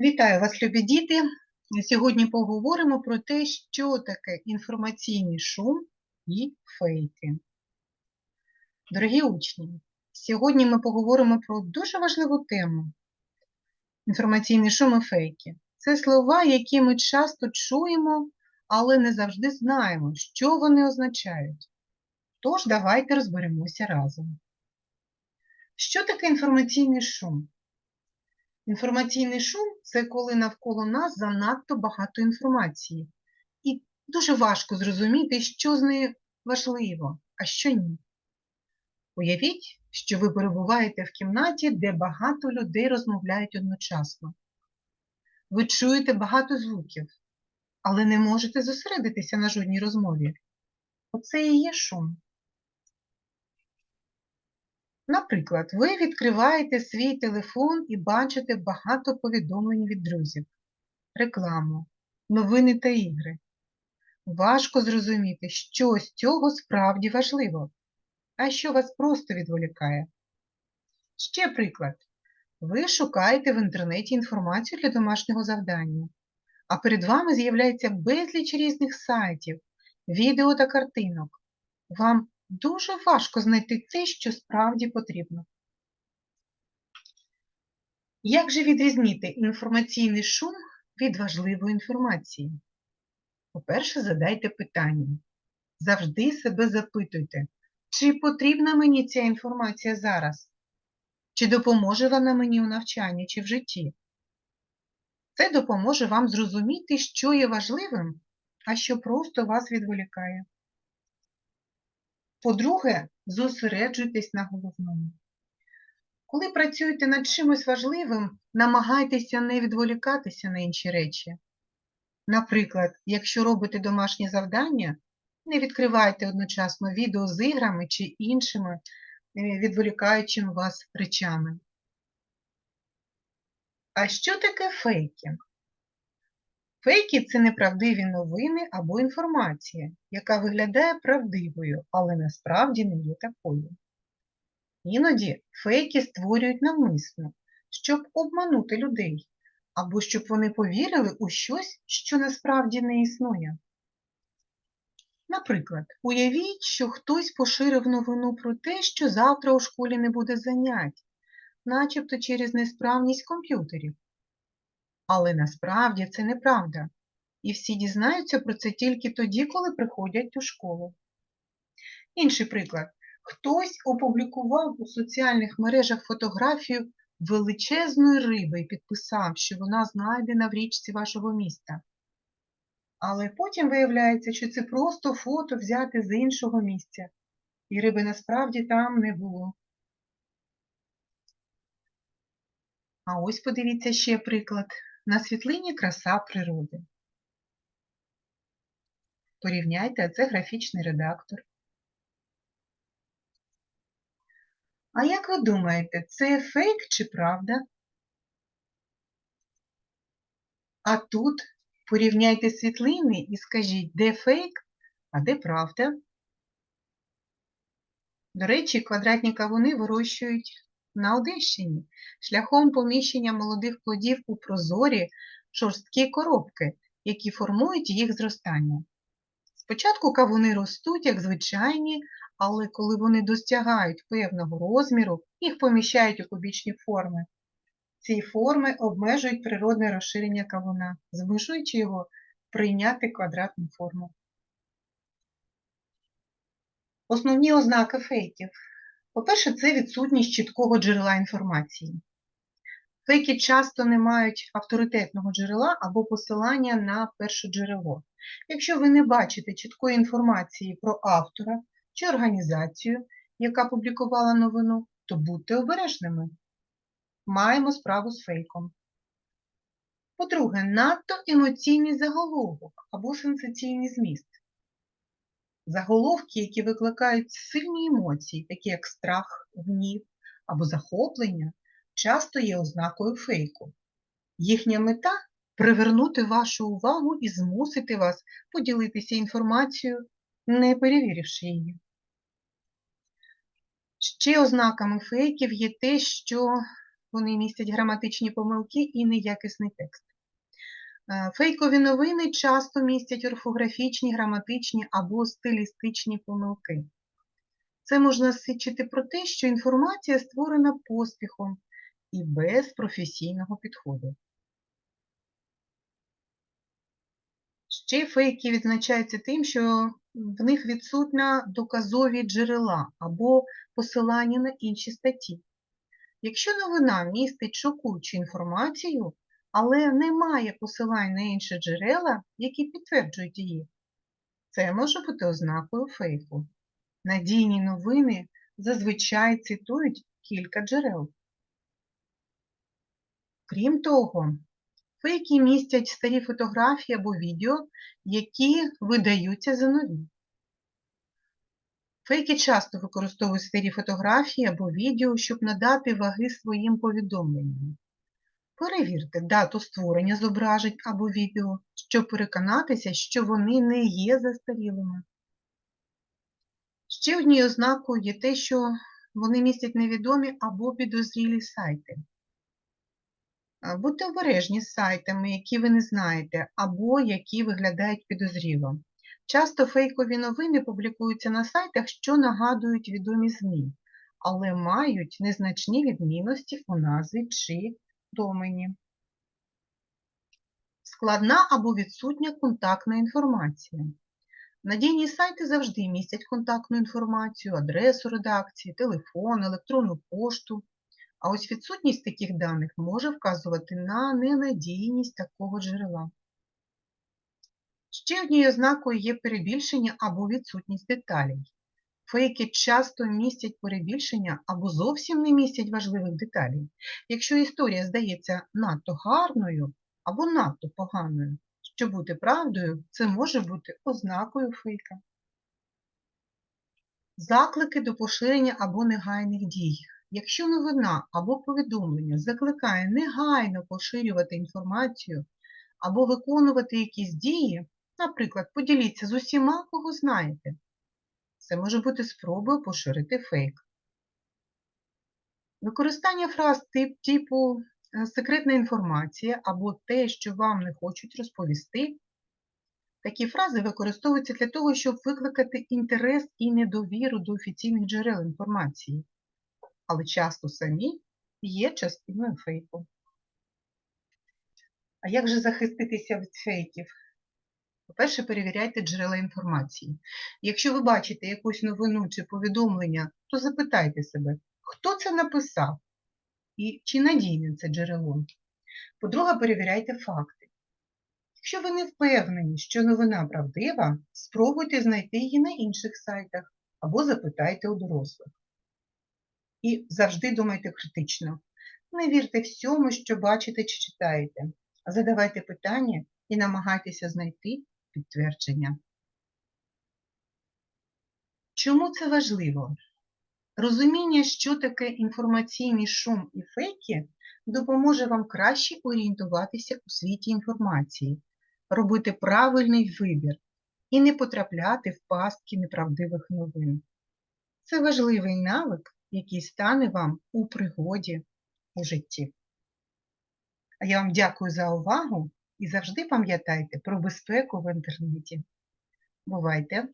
Вітаю вас, любі діти! Сьогодні поговоримо про те, що таке інформаційний шум і фейки. Дорогі учні, сьогодні ми поговоримо про дуже важливу тему інформаційний шум і фейки. Це слова, які ми часто чуємо, але не завжди знаємо, що вони означають. Тож давайте розберемося разом. Що таке інформаційний шум? Інформаційний шум це коли навколо нас занадто багато інформації. І дуже важко зрозуміти, що з нею важливо, а що ні. Уявіть, що ви перебуваєте в кімнаті, де багато людей розмовляють одночасно. Ви чуєте багато звуків, але не можете зосередитися на жодній розмові. Оце і є шум. Наприклад, ви відкриваєте свій телефон і бачите багато повідомлень від друзів, рекламу, новини та ігри. Важко зрозуміти, що з цього справді важливо, а що вас просто відволікає. Ще приклад. Ви шукаєте в інтернеті інформацію для домашнього завдання, а перед вами з'являється безліч різних сайтів, відео та картинок. Вам дуже важко знайти те, що справді потрібно. Як же відрізнити інформаційний шум від важливої інформації? По-перше, задайте питання. Завжди себе запитуйте, чи потрібна мені ця інформація зараз? Чи допоможе вона мені у навчанні чи в житті? Це допоможе вам зрозуміти, що є важливим, а що просто вас відволікає. По-друге, зосереджуйтесь на головному. Коли працюєте над чимось важливим, намагайтеся не відволікатися на інші речі. Наприклад, якщо робите домашні завдання, не відкривайте одночасно відео з іграми чи іншими е, відволікаючими вас речами. А що таке фейки? Фейки це неправдиві новини або інформація, яка виглядає правдивою, але насправді не є такою. Іноді фейки створюють навмисно, щоб обманути людей, або щоб вони повірили у щось, що насправді не існує. Наприклад, уявіть, що хтось поширив новину про те, що завтра у школі не буде занять, начебто через несправність комп'ютерів. Але насправді це неправда. І всі дізнаються про це тільки тоді, коли приходять у школу. Інший приклад. Хтось опублікував у соціальних мережах фотографію величезної риби і підписав, що вона знайдена в річці вашого міста. Але потім виявляється, що це просто фото взяте з іншого місця, і риби насправді там не було. А ось подивіться ще приклад. На світлині краса природи. Порівняйте, це графічний редактор. А як ви думаєте, це фейк чи правда? А тут порівняйте світлини і скажіть, де фейк, а де правда. До речі, квадратні кавуни вирощують на Одещині шляхом поміщення молодих плодів у прозорі жорсткі коробки, які формують їх зростання. Спочатку кавуни ростуть, як звичайні, але коли вони досягають певного розміру, їх поміщають у кубічні форми. Ці форми обмежують природне розширення кавуна, змушуючи його прийняти квадратну форму. Основні ознаки фейків. По-перше, це відсутність чіткого джерела інформації. Фейки часто не мають авторитетного джерела або посилання на перше джерело. Якщо ви не бачите чіткої інформації про автора чи організацію, яка публікувала новину, то будьте обережними. Маємо справу з фейком. По-друге, надто емоційний заголовок або сенсаційний зміст. Заголовки, які викликають сильні емоції, такі як страх, гнів або захоплення, часто є ознакою фейку. Їхня мета привернути вашу увагу і змусити вас поділитися інформацією, не перевіривши її. Ще ознаками фейків є те, що вони містять граматичні помилки і неякісний текст. Е, Фейкові новини часто містять орфографічні, граматичні або стилістичні помилки. Це можна свідчити про те, що інформація створена поспіхом і без професійного підходу. Ще фейки відзначаються тим, що в них відсутня доказові джерела або посилання на інші статті. Якщо новина містить шокуючу інформацію, але немає посилань на інші джерела, які підтверджують її, це може бути ознакою фейку. Надійні новини зазвичай цитують кілька джерел. Крім того, фейки містять старі фотографії або відео, які видаються за нові. Фейки часто використовують старі фотографії або відео, щоб надати ваги своїм повідомленням. Перевірте дату створення зображень або відео, щоб переконатися, що вони не є застарілими. Ще однією ознакою є те, що вони містять невідомі або підозрілі сайти. Будьте обережні з сайтами, які ви не знаєте, або які виглядають підозріло. Часто фейкові новини публікуються на сайтах, що нагадують відомі ЗМІ, але мають незначні відмінності у назві чи домені. Складна або відсутня контактна інформація. Надійні сайти завжди містять контактну інформацію, адресу редакції, телефон, електронну пошту. А ось відсутність таких даних може вказувати на ненадійність такого джерела. Ще однією ознакою є перебільшення або відсутність деталей. Фейки часто містять перебільшення або зовсім не містять важливих деталей. Якщо історія здається надто гарною або надто поганою, щоб бути правдою, це може бути ознакою фейка. Заклики до поширення або негайних дій. Якщо новина або повідомлення закликає негайно поширювати інформацію або виконувати якісь дії, наприклад, поділіться з усіма, кого знаєте, це може бути спробою поширити фейк. Використання фраз тип, типу е, секретна інформація або те, що вам не хочуть розповісти. Такі фрази використовуються для того, щоб викликати інтерес і недовіру до офіційних джерел інформації, але часто самі є частиною фейку. А як же захиститися від фейків? По-перше, перевіряйте джерела інформації. Якщо ви бачите якусь новину чи повідомлення, то запитайте себе, хто це написав і чи надійне це джерело. По-друге, перевіряйте факти. Якщо ви не впевнені, що новина правдива, спробуйте знайти її на інших сайтах або запитайте у дорослих. І завжди думайте критично. Не вірте всьому, що бачите чи читаєте. Задавайте питання і намагайтеся знайти підтвердження. Чому це важливо? Розуміння, що таке інформаційний шум і фейки, допоможе вам краще орієнтуватися у світі інформації, робити правильний вибір і не потрапляти в пастки неправдивих новин. Це важливий навик, який стане вам у пригоді у житті. А я вам дякую за увагу і завжди пам'ятайте про безпеку в інтернеті. Бувайте!